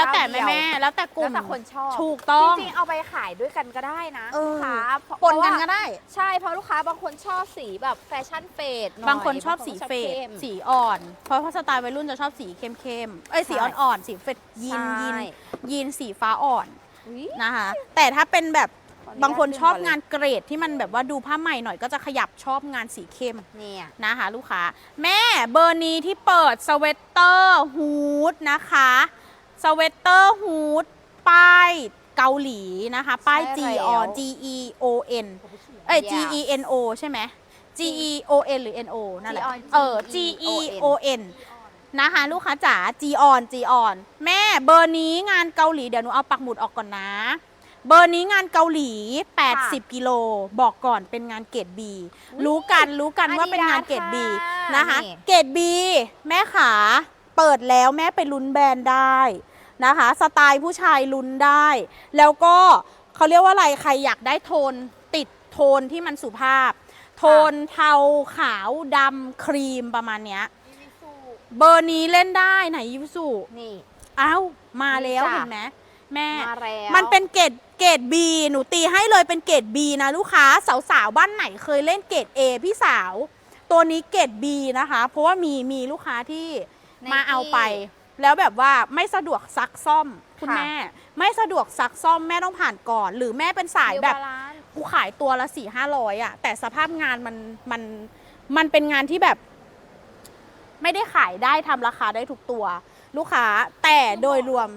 แล้วแต่เจ้าแม่เดียวแม่ๆแล้วแต่กลุ่มแล้วแต่คนชอบ ถูกต้อง จริงๆเอาไปขายด้วยกันก็ได้นะเออ ลูกค้าเพราะปนกันเพราะว่าก็ได้ ใช่เพราะลูกค้าบางคนชอบสีแบบแฟชั่นเฟดหน่อยบางคนชอบสีเฟดเข้ม สีอ่อน เพราะว่าสไตล์วัยรุ่นจะชอบสีเข้มๆเอ้ยสีใช่ อ่อนๆสีเฟดยีนใช่ยีนยีนสีฟ้าอ่อนอุ๊ยนะคะ แต่ถ้าเป็นแบบขออนุญาตบางคนชอบดึงก่อนเลยงานเกรดที่มันแบบว่าดูผ้าใหม่หน่อยก็จะขยับชอบงานสีเข้ม เนี่ยนะคะลูกค้า แม่เบอร์นี้ที่เปิดสเวตเตอร์ฮูดนะคะ สเวตเตอร์ฮูดป้ายเกาหลีนะคะ ป้าย G ใช่แล้ว O G E O N เอ้ย G E N O ใช่ไหม G E O N หรือ N O นั่นแหละ G-on เออ G E O N นะคะลูกค้าจ๋า G on G on แม่เบอร์นี้งานเกาหลีเดี๋ยวหนูเอาปักหมุดออกก่อนนะ เบอร์นี้งานเกาหลี 80 กิโล บอกก่อนเป็นงานเกรด B รู้กันรู้กันว่าเป็นงานเกรด B นะคะ นี่ เกรด B แม่ขา เปิดแล้วแม่ไปลุ้นแบรนด์ได้ นะคะ สไตล์ผู้ชายลุ้นได้ แล้วก็เขาเรียกว่าอะไรใครอยากได้โทนติดโทนที่มันสุภาพ โทนเทาขาวดำครีมประมาณเนี้ยเบอร์นี้เล่นได้ไหนยิวสุนี่เอ้ามาแล้วนี่จ้ะเห็นไหมแม่มาแล้วมันเป็นเกรดเกรด B หนูตีให้เลยเป็นเกรด B นะลูกค้าสาวๆบ้านไหนเคยเล่นเกรด A พี่สาว ตัวนี้เกรด B นะคะ เพราะว่ามีมีลูกค้าที่มาเอาไป แล้วแบบว่าไม่สะดวกซักซ่อมคุณค่ะ แม่ ไม่สะดวกซักซ่อมแม่ต้องผ่านก่อน หรือแม่เป็นสายแบบ New Balance กูขายตัวละสี่ห้าร้อยอะแต่สภาพงานมันมันมันเป็นงานที่แบบ ไม่ได้ขายได้ทำราคาได้ทุกตัว ลูกค้าแต่โดยรวม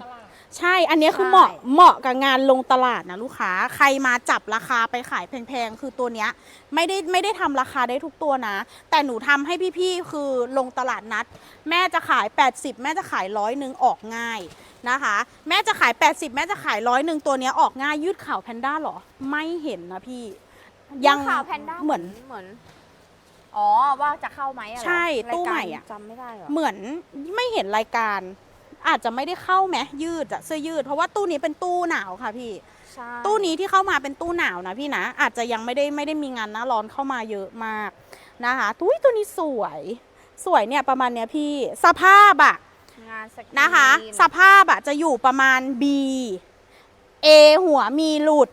ใช่ อันนี้คือใช่เหมาะเหมาะกับงานลงตลาดนะลูกค้า ใครมาจับราคาไปขายแพงๆ คือตัวเนี้ยไม่ได้ไม่ได้ทำราคาได้ทุกตัวนะ แต่หนูทำให้พี่ๆ คือลงตลาดนัด แม่จะขาย 80 แม่จะขายร้อยหนึ่งออกง่ายนะคะ แม่จะขาย 80 แม่จะขายร้อยหนึ่งตัวเนี้ยออกง่ายยืดข่าวแพนด้าเหรอ ไม่เห็นนะพี่ ยังข่าวแพนด้าเหมือนเหมือนอ๋อว่าจะเข้าไหมอะเหรอใช่รายตู้การใหม่อะจำไม่ได้เหรอเหมือนไม่เห็นรายการ อาจจะไม่ได้เข้าไหมยืดอะเสื้อยืด เพราะว่าตู้นี้เป็นตู้หนาวค่ะพี่ ใช่ตู้นี้ที่เข้ามาเป็นตู้หนาวนะพี่นะอาจจะยังไม่ได้ไม่ได้มีงานหน้าร้อนเข้ามาเยอะมากนะคะตุ้ยตัวนี้สวย สวยเนี่ยประมาณเนี้ยพี่สภาพอะงานสกรีนนะคะ สภาพอะจะอยู่ประมาณ B A หัวมีหลุด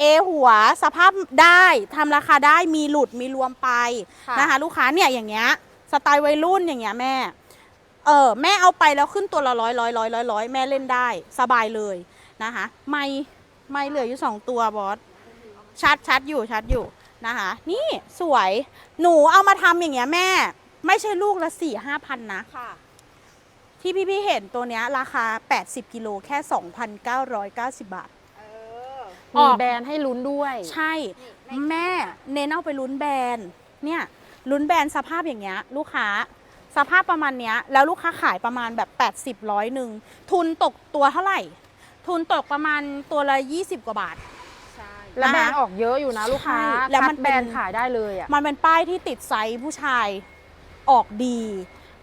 A หัวสภาพได้ทำราคาได้มีหลุดมีรวมไปนะคะ ลูกค้าเนี่ยอย่างเงี้ยสไตล์วัยรุ่นอย่างเงี้ยแม่ เออแม่เอาไปแล้วขึ้นตัวละร้อยร้อยร้อยร้อยร้อยแม่เล่นได้สบายเลยนะคะไม่ไม่เหลืออยู่สองตัวบอสชัดชัดอยู่ชัดอยู่นะคะ นี่สวยหนูเอามาทำอย่างเงี้ยแม่ ไม่ใช่ลูกละสี่ห้าพันนะค่ะ ที่พี่พี่ๆเห็นตัวเนี้ยราคา 80กิโลแค่ 2,990 บาทเอออมีอกแบรนด์ให้ลุ้นด้วย ใช่นี่แม่เน้นเอาไปลุ้นแบรนด์เนี่ยลุ้นแบรนด์สภาพอย่างเงี้ย ลูกค้า สภาพประมาณเนี้ยแล้วลูกค้าขายประมาณแบบ 80ร้อยหนึ่งทุนตกตัวเท่าไหร่ ทุนตกประมาณตัวละ 20 กว่าบาทใช่และแบรนนะคะด์ออกเยอะอยู่นะลูกค้าใช่แล้วมันคัดแบรนเป็นด์ขายได้เลยอะ มันเป็นป้ายที่ติดไซส์ผู้ชายออกดี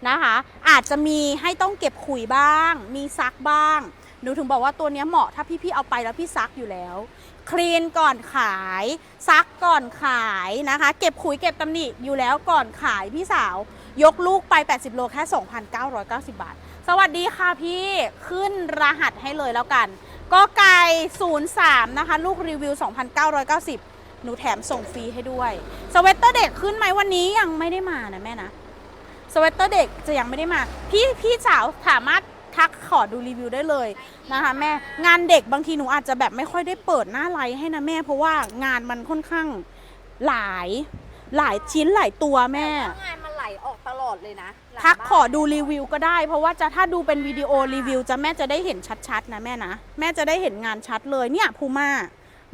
นะคะ อาจจะมีให้ต้องเก็บขุยบ้าง มีซักบ้างหนูถึงบอกว่าตัวเนี้ยเหมาะถ้าพี่ๆเอาไปแล้วพี่ซักอยู่แล้ว คลีนก่อนขาย ซักก่อนขายนะคะ เก็บขุยเก็บตำหนิอยู่แล้วก่อนขายพี่สาว ยกลูกไป 80 โลแค่ 2,990 บาท สวัสดีค่ะพี่ขึ้นรหัสให้เลยแล้วกัน ก็ไก่03 นะคะ ลูกรีวิว 2,990 หนูแถมส่งฟรีให้ด้วย สเวตเตอร์เด็กขึ้นไหมวันนี้ยังไม่ได้มานะแม่นะ สเวตเตอร์เด็กจะยังไม่ได้มา พี่พี่สาวสามารถทักขอดูรีวิวได้เลยนะคะแม่งานเด็กบางทีหนูอาจจะแบบไม่ค่อยได้เปิดหน้าไลฟ์ให้นะแม่เพราะว่างานมันค่อนข้างหลายหลายชิ้นหลายตัวแม่ แต่ว่าง ดเลยนะหลังทักบ้านขอดูรีวิวก็ได้ เพราะว่าจะถ้าดูเป็นวิดีโอรีวิว จะแม่จะได้เห็นชัดๆนะแม่นะ แม่จะได้เห็นงานชัดเลยเนี่ยพูม่า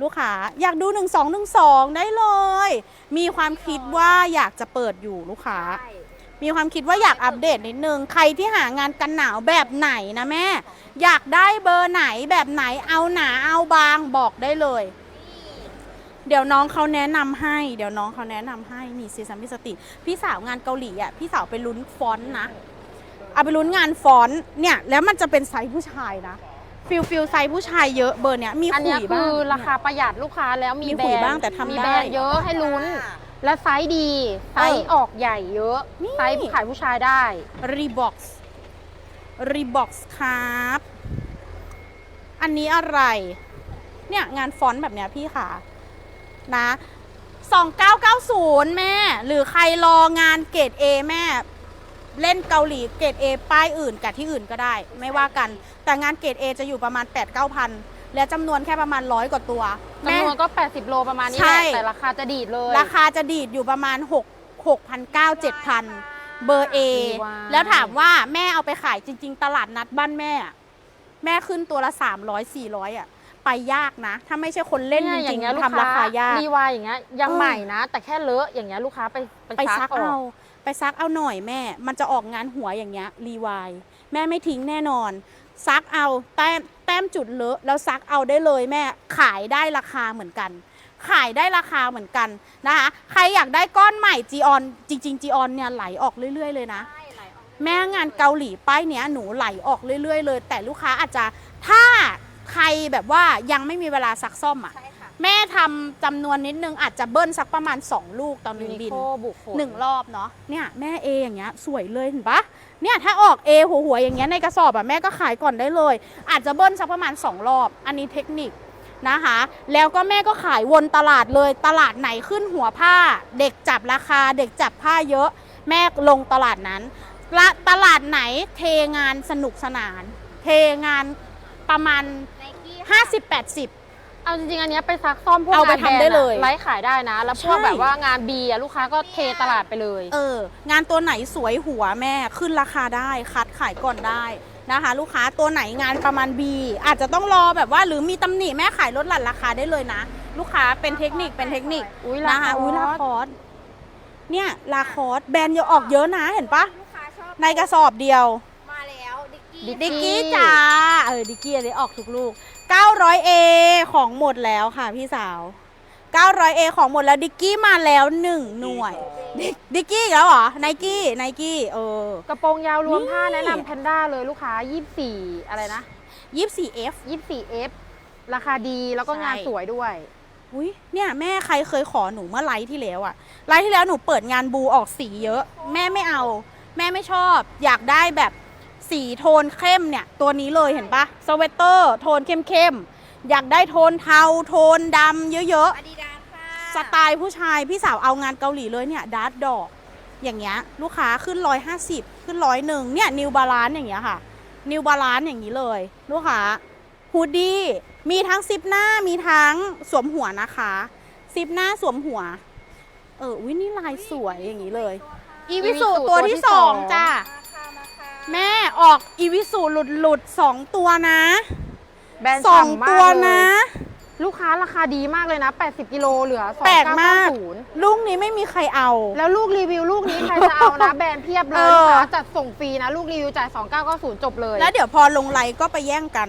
ลูกค้าอยากดู 1 2 1 2 ได้เลย มีความคิดว่าอยากจะเปิดอยู่ลูกค้า ใช่ มีความคิดว่าอยากอัปเดตนิดนึง ใครที่หางานกันหนาวแบบไหนนะแม่ อยากได้เบอร์ไหนแบบไหนเอาหนาเอาบางบอกได้เลย เดี๋ยวน้องเขาแนะนำให้ เดี๋ยวน้องเขาแนะนำให้นี่ซีซัมพิสติพี่สาวงานเกาหลีอะพี่สาวไปลุ้นฟอนต์นะเอาไปลุ้นงานฟอนต์เนี่ย แล้วมันจะเป็นไซส์ผู้ชายนะฟิลฟิลไซส์ผู้ชายเยอะเบอร์เนี้ยมีอันขุเนี้ยยคืบ้างอราคาประหยัดลูกค้าแล้วมีมีแบขุรยนด์บ้างแต่ทำมีได้แบรนด์เยอะให้ลุ้นและไซส์ดี ไซส์ออกใหญ่เยอะนี่ไซส์ขายผู้ชายได้รีบ็อกซ์รีบ็อกซ์ครับ อันนี้อะไร เนี่ยงานฟอนต์แบบเนี้ยพี่ค่ะ นะ 2990 แม่ หรือใครรองานเกรด A แม่ เล่นเกาหลีเกรด A ป้ายอื่นกับที่อื่นก็ได้ ไม่ว่ากัน แต่งานเกรด A จะอยู่ประมาณ 8 9 0 0 0 และจำนวนแค่ประมาณร้อยกว่าตัวแม่ จำนวนก็ 80 โลประมาณนี้ใช่แหละแต่ราคาจะดีดเลย ราคาจะดีดอยู่ประมาณ 6 6,900 7,000 เบอร์ A ดีว่าแล้วถามว่าแม่เอาไปขายจริง ๆ ตลาดนัดบ้านแม่อะแม่ขึ้นตัวละ 300 400 อะ ไปยากนะ ถ้าไม่ใช่คนเล่นจยอริงย่างเงี้ยลูๆกทำราคายากรีวายอย่างเงี้ยยังเออใหม่นะ แต่แค่เลอะอย่างเงี้ยลูกค้าไปไปซักอเอาอกไปซักเอาหน่อยแม่ มันจะออกงานหัวอย่างเงี้ยรีวายแม่ไม่ทิ้งแน่นอน ซักเอาแต้มแต้มจุดเลอะแล้วซักเอาได้เลยแม่ขายได้ราคาเหมือนกันขายได้ราคาเหมือนกันนะคะ ใครอยากได้ก้อนใหม่จีออนจริงๆจีออนเนี่ยไหลออกเรื่อยๆเลยนะใช่ไหลออกแม่งานเกาหลีป้ายเนี้ยหนูไหลออกเรื่อยๆเลย แต่ลูกค้าอาจจะถ้า ใครแบบว่ายังไม่มีเวลาซักซ่อมอะ ใช่ค่ะแม่ทำจำนวนนิดนึงอาจจะเบิ้ลสักประมาณ 2 ลูกต่อหยูนึ่งนิบินโคบุกโขหนึ่งรอบเนาะเนี่ยแม่เออย่างเงี้ย สวยเลยเห็นปะเนี่ยถ้าออกเอหัวหัวๆอย่างเงี้ยในกระสอบอะแม่ก็ขายก่อนได้เลย อาจจะเบิ้ลสักประมาณ 2 รอบ อันนี้เทคนิคนะคะ แล้วก็แม่ก็ขายวนตลาดเลยตลาดไหนขึ้นหัวผ้า เด็กจับราคา เด็กจับผ้าเยอะ แม่ลงตลาดนั้นละตลาดไหนเทงานสนุกสนาน เทงานประมาณ ไนกี้50-80 เอาจริงๆ อันเนี้ยไปซักซ่อมพวกเอาไปงานแบรนทำได้เลยอะไลฟ์ขายได้นะ แล้วพวกใช่ แบบว่างานบีอะลูกค้าก็เทตลาดไปเลย เออ งานตัวไหนสวยหัวแม่ขึ้นราคาได้ คัดขายก่อนได้นะคะ ลูกค้าตัวไหนงานประมาณ B อาจจะต้องรอแบบว่าหรือมีตำหนิแม่ขายลดหลั่นราคาได้เลยนะ ลูกค้าเป็นเทคนิคเป็นเทคนิค อุ้ยนะคะอุ้ยลาคอสเนี่ย ลาคอสแบรนด์เยอะออกเยอะนะเห็นปะลูกค้าชอบในกระสอบเดียว มาแล้วดิกกี้ดิกกี้จ้าเออดิกกี้อันนี้ออกทุกลูก 900A ของหมดแล้วค่ะพี่สาว 900A ของหมดแล้วดิกกี้มาแล้วหนึ่งหน่วย ดิดิกกี้อีกแล้วเหรอไนกี้ไนกี้เออ กระโปรงยาวรวมผ้านี่ แนะนำแพนด้าเลยลูกค้า 24 อะไรนะ 24F 24F ราคาดีแล้วก็งานใช่สวยด้วย อุ้ยเนี่ยแม่ใครเคยขอหนูเมื่อไลฟ์ที่แล้วอะไลฟ์ที่แล้วหนูเปิดงานบูออกสีเยอะ แม่ไม่เอา แม่ไม่ชอบ อยากได้แบบ สีโทนเข้มเนี่ย ตัวนี้เลยเห็นปะสเวตเตอร์ โทนเข้มๆ อยากได้โทนเทา โทนดำเยอะอาดิดาสค่ะๆ สไตล์ผู้ชาย พี่สาวเอางานเกาหลีเลยเนี่ยดาร์ดดอก อย่างเงี้ย ลูกค้าขึ้น 150 ขึ้นร้อยหนึ่งเนี่ยนิวบาลานอย่างเงี้ยค่ะนิวบาลานอย่างนี้เลย ลูกค้าฮูดดี้มีทั้งซิปหน้ามีทั้งสวมหัวนะคะซิปหน้าสวมหัว เออวินี่ลายสวยอย่างนี้เลย อีวิสุ Ivisu ตัวที่ตัวที่สองสองจ้ามาค่ะมาค่ะ แม่ออกอีวิสุหลุดหลุดๆสองตัวนะแบรนด์สองฉ่ำมาตัวกเลนะยลูกค้าราคาดีมากเลยนะ 80 กิโลเหลือแปลกมาก2990ลูกนี้ไม่มีใครเอาแล้วลูกรีวิวลูกนี้ใครจะเอานะ แบรนด์เพียบเลเอยอลูกค้าจัดส่งฟรีนะ ลูกรีวิวจ่าย 2990 จบเลย แล้วเดี๋ยวพอลงไลน์ก็ไปแย่งกัน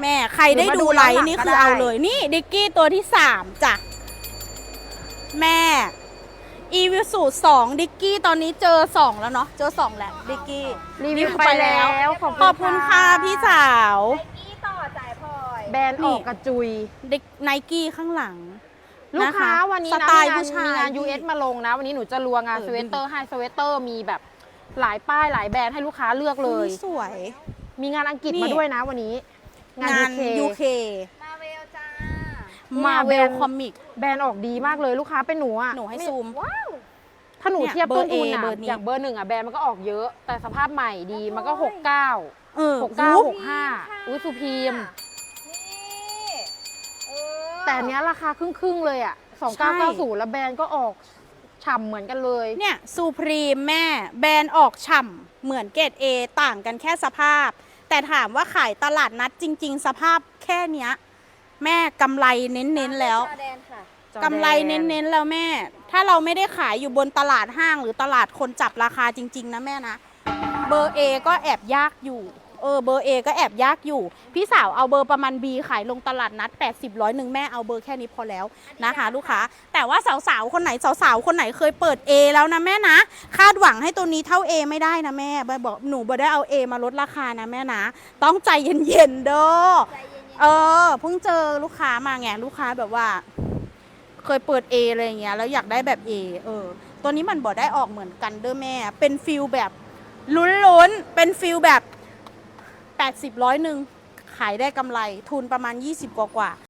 แม่ใครได้หรือมาดูดูไลย้อนหลัน์งนี่ก็คือได้เอาเลย นี่ดิกกี้ตัวที่สามจ้ะแม่ อีวิสูสองดิกกี้ตอนนี้เจอสองแล้วเนาะเจอสองแล้วดิกกี้รีวิวไปแล้วขอบขอบคุณค่ะพี่สาวไนกี้ต่อจ่ายพลอยแบรนด์ออกกระจุย ดิกไนกี้ข้างหลังลูกค้านะคะวันนี้สนะไตล์มีงานผู้ชาย มีงาน US มาลงนะ วันนี้หนูจะรัวงานเออ สเวตเตอร์ให้สเวตเตอร์มีแบบหลายป้ายหลายแบรนด์ให้ลูกค้าเลือกเลยสวย มีงานอังกฤษนี่ มาด้วยนะวันนี้ งานงาน UK UK มาเวลจ้า มาเวลแบรนด์คอมิก แบรนด์ออกดีมากเลยลูกค้าเป็นหนูอะหนูให้ไม่ซูม ว้าวถ้าหนูเนี่ยเทียบเบอต้ร์นทุน A อะเบอร์นี้ อย่างเบอร์หนึ่งอะแบรนด์มันก็ออกเยอะ แต่สภาพใหม่ดีมันก็หกเก้าเออหกเก้าหูหกห้าอุ้ยสุพีม นี่เออแต่อันเนี้ยราคาครึ่งๆเลยอะสองเก้าเก้าศูนย์แล้วแบรนด์ก็ออกฉ่ำเหมือนกันเลย เนี่ยซูพรีมแม่ แบรนด์ออกฉ่ำเหมือนเกรด A ต่างกันแค่สภาพ แต่ถามว่าขายตลาดนัดจริง ๆ สภาพแค่เนี้ย แม่กำไรเน้นๆแล้ว จอแดนค่ะกำไรเน้นๆแล้วแม่ ถ้าเราไม่ได้ขายอยู่บนตลาดห้างหรือตลาดคนจับราคาจริง ๆ นะแม่นะ เบอร์ A ก็แอบยากอยู่ เออเบอร์ A ก็แอบยากอยู่ พี่สาวเอาเบอร์ประมาณ B ขายลงตลาดนัด 80ร้อยหนึ่งแม่เอาเบอร์แค่นี้พอแล้วนะคะ ลูกค้า แต่ว่าสาวๆคนไหนสาวๆคนไหนเคยเปิด A แล้วนะแม่นะ คาดหวังให้ตัวนี้เท่า A ไม่ได้นะแม่บอยบอกหนูบอได้เอา A มาลดราคานะแม่นะ ต้องใจเย็นๆเด้อ ใจเย็น เออเพิ่งเจอลูกค้ามาไงลูกค้าแบบว่า เคยเปิด A อะไรอย่างเงี้ยแล้วอยากได้แบบ A เออ ตัวนี้มันบอกได้ออกเหมือนกันเด้อแม่ เป็นฟิลแบบลุ้นๆเป็นฟิลแบบ 80ร้อยหนึ่งขายได้กำไรทุนประมาณ 20 กว่ากว่า